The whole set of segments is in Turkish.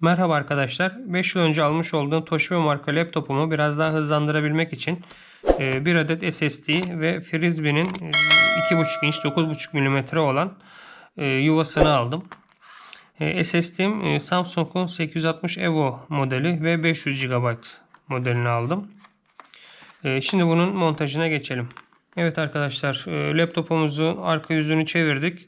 Merhaba arkadaşlar. 5 yıl önce almış olduğum Toshiba marka laptopumu biraz daha hızlandırabilmek için e, bir adet SSD ve Frisbee'nin e, 2.5 inç 9.5 mm olan e, yuvasını aldım. E, SSD'm e, Samsung'un 860 Evo modeli ve 500 GB modelini aldım. E, Şimdi bunun montajına geçelim. Evet arkadaşlar e, laptopumuzun arka yüzünü çevirdik.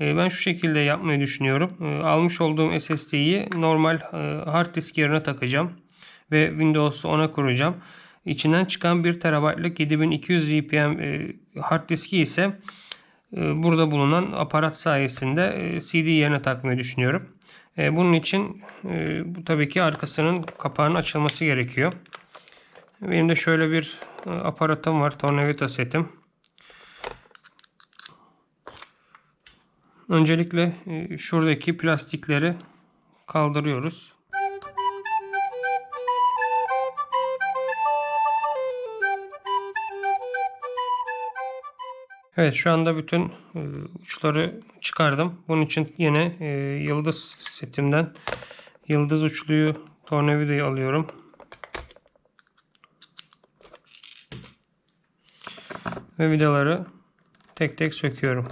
E, Ben şu şekilde yapmayı düşünüyorum. E, Almış olduğum SSD'yi normal e, hard disk yerine takacağım. Ve Windows'u ona kuracağım. İçinden çıkan 1 TB'lık 7200 RPM hard diski ise e, burada bulunan aparat sayesinde e, CD yerine takmayı düşünüyorum. Bunun için bu tabii ki arkasının kapağının açılması gerekiyor. Benim de şöyle bir aparatım var. Tornavida setim. Öncelikle e, şuradaki plastikleri kaldırıyoruz. Evet şu anda bütün e, uçları çıkardım. Bunun için yine e, yıldız setimden yıldız uçluyu tornavidayı alıyorum. Ve vidaları tek tek söküyorum.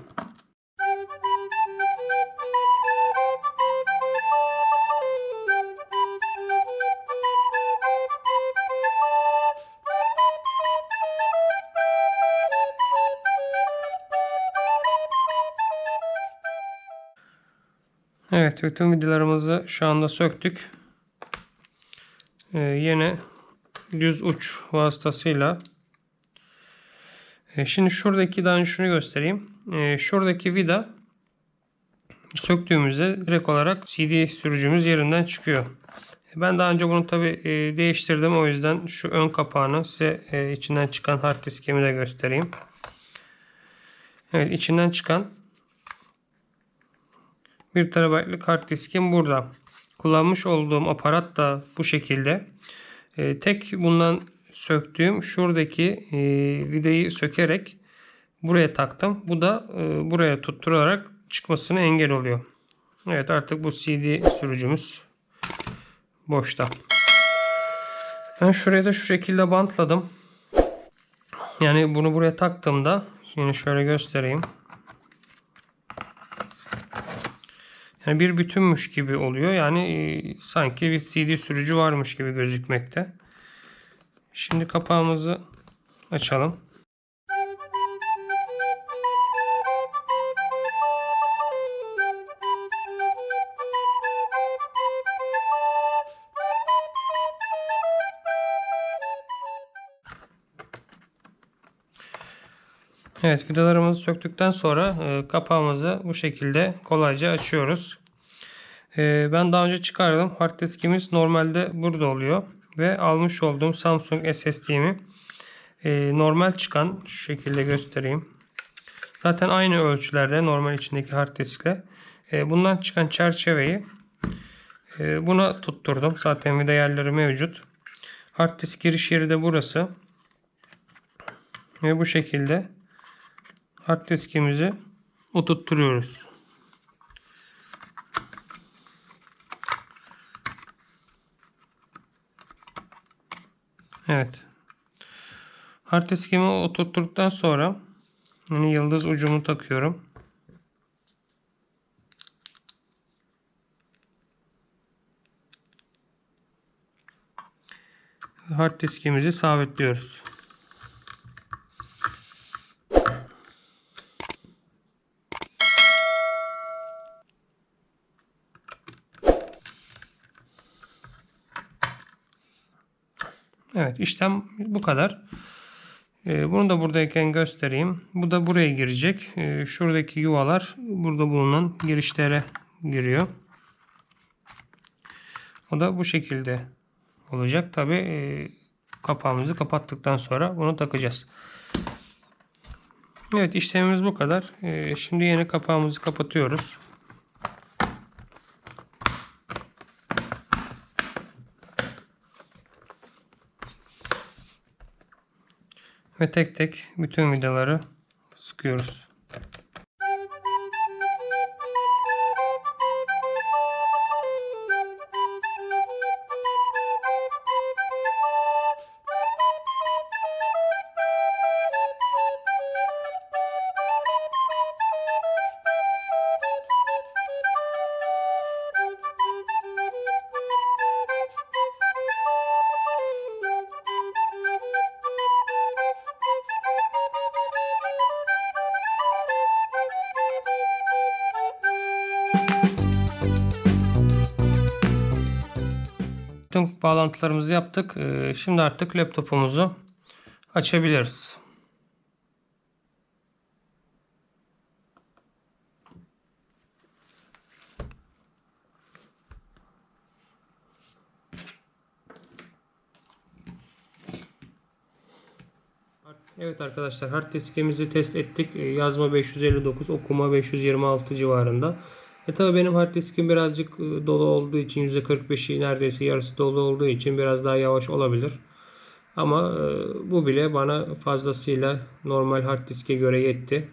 Evet bütün vidalarımızı şu anda söktük. Ee, yine düz uç vasıtasıyla Ee, şimdi şuradaki daha şunu göstereyim. Ee, şuradaki vida söktüğümüzde direkt olarak CD sürücümüz yerinden çıkıyor. Ben daha önce bunu tabi değiştirdim. O yüzden şu ön kapağını size e, içinden çıkan hard diskimi de göstereyim. Evet içinden çıkan 1 TB'lık hard diskim burada. Kullanmış olduğum aparat da bu şekilde. E, tek bundan söktüğüm şuradaki e, vidayı sökerek buraya taktım. Bu da e, buraya tutturarak çıkmasını engel oluyor. Evet artık bu CD sürücümüz boşta. Ben şuraya da şu şekilde bantladım. Yani bunu buraya taktığımda yine şöyle göstereyim. Yani bir bütünmüş gibi oluyor. Yani e, sanki bir CD sürücü varmış gibi gözükmekte. Şimdi kapağımızı açalım. Evet vidalarımızı söktükten sonra e, kapağımızı bu şekilde kolayca açıyoruz. E, ben daha önce çıkardım. Hard diskimiz normalde burada oluyor. Ve almış olduğum Samsung SSD'mi e, normal çıkan şu şekilde göstereyim. Zaten aynı ölçülerde normal içindeki hard diskle. E, bundan çıkan çerçeveyi e, buna tutturdum. Zaten vida yerleri mevcut. Hard disk giriş yeri de burası. Ve bu şekilde hard diskimizi oturtturuyoruz. Evet. Hard diskimi oturttuktan sonra yani yıldız ucumu takıyorum. Hard diskimizi sabitliyoruz. Evet işlem bu kadar. Ee, bunu da buradayken göstereyim. Bu da buraya girecek. Ee, şuradaki yuvalar burada bulunan girişlere giriyor. O da bu şekilde olacak. Tabi e, kapağımızı kapattıktan sonra bunu takacağız. Evet işlemimiz bu kadar. Ee, şimdi yeni kapağımızı kapatıyoruz. Ve tek tek bütün vidaları sıkıyoruz. Bağlantılarımızı yaptık. Ee, Şimdi artık laptopumuzu açabiliriz. Evet arkadaşlar hard diskimizi test ettik. Ee, Yazma 559, okuma 526 civarında. E tabi benim hard diskim birazcık e, dolu olduğu için %45'i neredeyse yarısı dolu olduğu için biraz daha yavaş olabilir. Ama e, bu bile bana fazlasıyla normal hard diske göre yetti.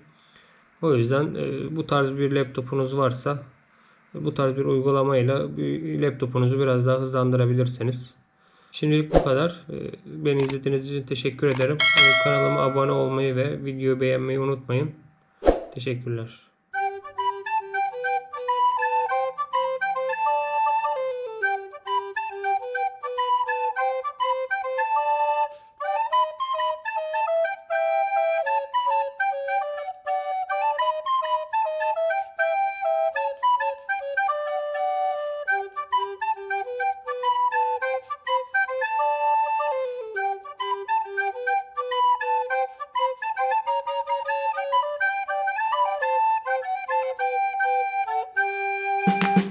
O yüzden e, bu tarz bir laptopunuz varsa bu tarz bir uygulamayla bir laptopunuzu biraz daha hızlandırabilirsiniz. Şimdilik bu kadar. Beni izlediğiniz için teşekkür ederim. Kanalıma abone olmayı ve videoyu beğenmeyi unutmayın. Teşekkürler. you